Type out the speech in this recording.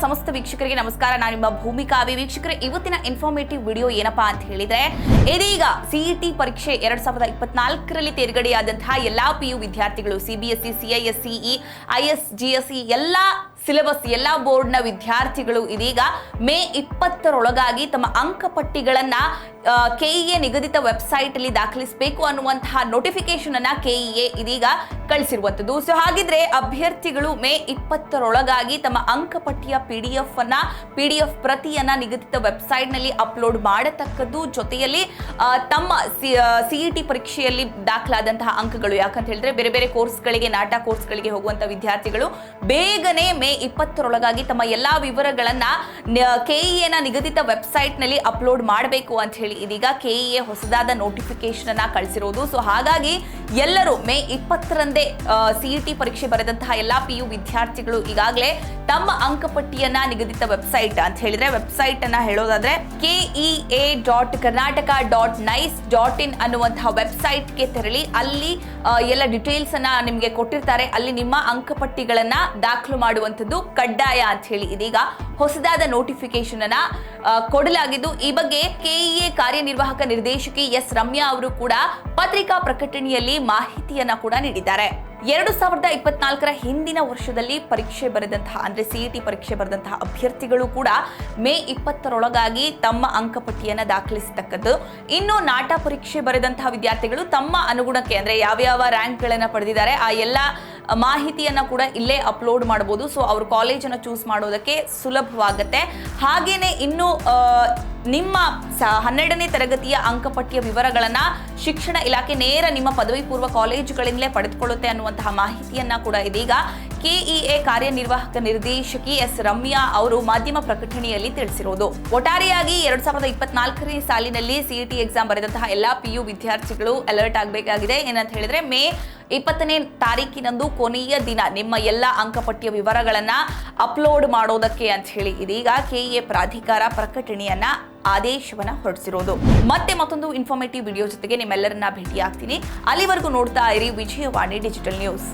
ಸಮಸ್ತ ವೀಕ್ಷಕರಿಗೆ ನಮಸ್ಕಾರ. ನಾನು ನಿಮ್ಮ ಭೂಮಿಕಾ ವೀಕ್ಷಕರೇ, ಇವತ್ತಿನ ಇನ್ಫಾರ್ಮೇಟಿವ್ ವಿಡಿಯೋ ಏನಪ್ಪಾ ಅಂತ ಹೇಳಿದ್ರೆ, ಇದೀಗ ಸಿಇಟಿ ಪರೀಕ್ಷೆ ಎರಡ್ ಸಾವಿರದ ಇಪ್ಪತ್ನಾಲ್ಕರಲ್ಲಿ ತೇರ್ಗಡೆಯಾದಂತಹ ಎಲ್ಲಾ ಪಿ ಯು ವಿದ್ಯಾರ್ಥಿಗಳು ಸಿಬಿಎಸ್ಇ ಸಿಐಎಸ್ಸಿಇ ಐಎಸ್ ಜಿಎಸ್ಇ ಎಲ್ಲಾ ಸಿಲೆಬಸ್ ಎಲ್ಲ ಬೋರ್ಡ್ನ ವಿದ್ಯಾರ್ಥಿಗಳು ಇದೀಗ ಮೇ ಇಪ್ಪತ್ತರೊಳಗಾಗಿ ತಮ್ಮ ಅಂಕಪಟ್ಟಿಗಳನ್ನ ಕೆಇಎ ನಿಗದಿತ ವೆಬ್ಸೈಟ್ ಅಲ್ಲಿ ದಾಖಲಿಸಬೇಕು ಅನ್ನುವಂತಹ ನೋಟಿಫಿಕೇಶನ್ ಅನ್ನ ಕೆಇಎ ಇದೀಗ ಕಳಿಸಿರುವಂಥದ್ದು. ಸೊ ಹಾಗಿದ್ರೆ ಅಭ್ಯರ್ಥಿಗಳು ಮೇ ಇಪ್ಪತ್ತರೊಳಗಾಗಿ ತಮ್ಮ ಅಂಕಪಟ್ಟಿಯ ಪಿ ಡಿ ಎಫ್ ಅನ್ನ ಪಿ ಡಿ ಎಫ್ ಪ್ರತಿಯನ್ನ ನಿಗದಿತ ವೆಬ್ಸೈಟ್ನಲ್ಲಿ ಅಪ್ಲೋಡ್ ಮಾಡತಕ್ಕದ್ದು. ಜೊತೆಯಲ್ಲಿ ತಮ್ಮ ಸಿಇಟಿ ಪರೀಕ್ಷೆಯಲ್ಲಿ ದಾಖಲಾದಂತಹ ಅಂಕಗಳು ಯಾಕಂತ ಹೇಳಿದ್ರೆ ಬೇರೆ ಬೇರೆ ಕೋರ್ಸ್ಗಳಿಗೆ, ನಾಟ ಕೋರ್ಸ್ಗಳಿಗೆ ಹೋಗುವಂತ ವಿದ್ಯಾರ್ಥಿಗಳು ಬೇಗನೆ ಮೇ ಇಪ್ಪತ್ತರೊಳಗಾಗಿ ತಮ್ಮ ಎಲ್ಲಾ ವಿವರಗಳನ್ನ ಕೆಇಎನ ನಿಗದಿತ ವೆಬ್ಸೈಟ್ನಲ್ಲಿ ಅಪ್ಲೋಡ್ ಮಾಡಬೇಕು ಅಂತ ಹೇಳಿ ಇದೀಗ ಕೆಇಎ ಹೊಸದಾದ ನೋಟಿಫಿಕೇಶನ್ ಅನ್ನ ಕಳಿಸಿರೋದು. ಸೊ ಹಾಗಾಗಿ ಎಲ್ಲರೂ ಮೇ ಇಪ್ಪತ್ತರಂದೇ ಸಿಇಟಿ ಪರೀಕ್ಷೆ ಬರೆದಂತಹ ಎಲ್ಲಾ ಪಿ ಯು ವಿದ್ಯಾರ್ಥಿಗಳು ಈಗಾಗಲೇ ತಮ್ಮ ಅಂಕಪಟ್ಟಿಯನ್ನ ನಿಗದಿತ ವೆಬ್ಸೈಟ್ ಅಂತ ಹೇಳಿದ್ರೆ ವೆಬ್ಸೈಟ್ ಅನ್ನ ಹೇಳೋದಾದ್ರೆ KEA dot Karnataka dot nic dot in ಅನ್ನುವಂತಹ ವೆಬ್ಸೈಟ್ಗೆ ತೆರಳಿ, ಅಲ್ಲಿ ಎಲ್ಲ ಡೀಟೇಲ್ಸ್ ಅನ್ನ ನಿಮಗೆ ಕೊಟ್ಟಿರ್ತಾರೆ. ಅಲ್ಲಿ ನಿಮ್ಮ ಅಂಕಪಟ್ಟಿಗಳನ್ನ ದಾಖಲು ಮಾಡುವಂಥದ್ದು ಕಡ್ಡಾಯ ಅಂತ ಹೇಳಿ ಇದೀಗ ಹೊಸದಾದ ನೋಟಿಫಿಕೇಶನ್ ಅನ್ನ ಕೊಡಲಾಗಿದ್ದು, ಈ ಬಗ್ಗೆ ಕೆಇಎ ಕಾರ್ಯನಿರ್ವಾಹಕ ನಿರ್ದೇಶಕಿ ಎಸ್ ರಮ್ಯಾ ಅವರು ಕೂಡ ಪತ್ರಿಕಾ ಪ್ರಕಟಣೆಯಲ್ಲಿ ಮಾಹಿತಿಯನ್ನ ಕೂಡ ನೀಡಿದ್ದಾರೆ. ಎರಡು ಸಾವಿರದ ಇಪ್ಪತ್ನಾಲ್ಕರ ಹಿಂದಿನ ವರ್ಷದಲ್ಲಿ ಪರೀಕ್ಷೆ ಬರೆದಂತಹ, ಅಂದ್ರೆ ಸಿಇಟಿ ಪರೀಕ್ಷೆ ಬರೆದಂತಹ ಅಭ್ಯರ್ಥಿಗಳು ಕೂಡ ಮೇ ಇಪ್ಪತ್ತರೊಳಗಾಗಿ ತಮ್ಮ ಅಂಕಪಟ್ಟಿಯನ್ನು ದಾಖಲಿಸತಕ್ಕದ್ದು. ಇನ್ನು ನಾಟ ಪರೀಕ್ಷೆ ಬರೆದಂತಹ ವಿದ್ಯಾರ್ಥಿಗಳು ತಮ್ಮ ಅನುಗುಣಕ್ಕೆ, ಅಂದ್ರೆ ಯಾವ್ಯಾವ ರ್ಯಾಂಕ್ಗಳನ್ನು ಪಡೆದಿದ್ದಾರೆ, ಆ ಎಲ್ಲ ಮಾಹಿತಿಯನ್ನ ಕೂಡ ಇಲ್ಲೇ ಅಪ್ಲೋಡ್ ಮಾಡ್ಬೋದು. ಸೊ ಅವ್ರ ಕಾಲೇಜನ್ನು ಚೂಸ್ ಮಾಡೋದಕ್ಕೆ ಸುಲಭವಾಗುತ್ತೆ. ಹಾಗೇನೆ ಇನ್ನು ನಿಮ್ಮ ಹನ್ನೆರಡನೇ ತರಗತಿಯ ಅಂಕಪಟ್ಟಿಯ ವಿವರಗಳನ್ನ ಶಿಕ್ಷಣ ಇಲಾಖೆ ನೇರ ನಿಮ್ಮ ಪದವಿ ಪೂರ್ವ ಕಾಲೇಜುಗಳಿಂದಲೇ ಪಡೆದುಕೊಳ್ಳುತ್ತೆ ಅನ್ನುವಂತಹ ಮಾಹಿತಿಯನ್ನ ಕೂಡ ಇದೀಗ ಕೆಇಎ ಕಾರ್ಯನಿರ್ವಾಹಕ ನಿರ್ದೇಶಕಿ ಎಸ್ ರಮ್ಯಾ ಅವರು ಮಾಧ್ಯಮ ಪ್ರಕಟಣೆಯಲ್ಲಿ ತಿಳಿಸಿರೋದು. ಒಟ್ಟಾರೆಯಾಗಿ ಎರಡ್ ಸಾವಿರದ ಇಪ್ಪತ್ನಾಲ್ಕನೇ ಸಾಲಿನಲ್ಲಿ ಸಿಇಟಿ ಎಕ್ಸಾಮ್ ಬರೆದಂತಹ ಎಲ್ಲಾ ಪಿಯು ವಿದ್ಯಾರ್ಥಿಗಳು ಅಲರ್ಟ್ ಆಗಬೇಕಾಗಿದೆ. ಏನಂತ ಹೇಳಿದ್ರೆ ಮೇ ಇಪ್ಪತ್ತನೇ ತಾರೀಕಿನಂದು ಕೊನೆಯ ದಿನ ನಿಮ್ಮ ಎಲ್ಲ ಅಂಕಪಟ್ಟಿಯ ವಿವರಗಳನ್ನ ಅಪ್ಲೋಡ್ ಮಾಡೋದಕ್ಕೆ ಅಂತ ಹೇಳಿ ಇದೀಗ ಕೆಇಎ ಪ್ರಾಧಿಕಾರ ಪ್ರಕಟಣೆಯನ್ನ ಆದೇಶವನ್ನ ಹೊರಡಿಸಿರೋದು. ಮತ್ತೆ ಮತ್ತೊಂದು ಇನ್ಫಾರ್ಮೇಟಿವ್ ವಿಡಿಯೋ ಜೊತೆಗೆ ನಿಮ್ಮೆಲ್ಲರನ್ನ ಭೇಟಿ ಆಗ್ತೀನಿ ಅಲ್ಲಿವರೆಗೂ ನೋಡ್ತಾ ಇರಿ ವಿಜಯವಾಣಿ ಡಿಜಿಟಲ್ ನ್ಯೂಸ್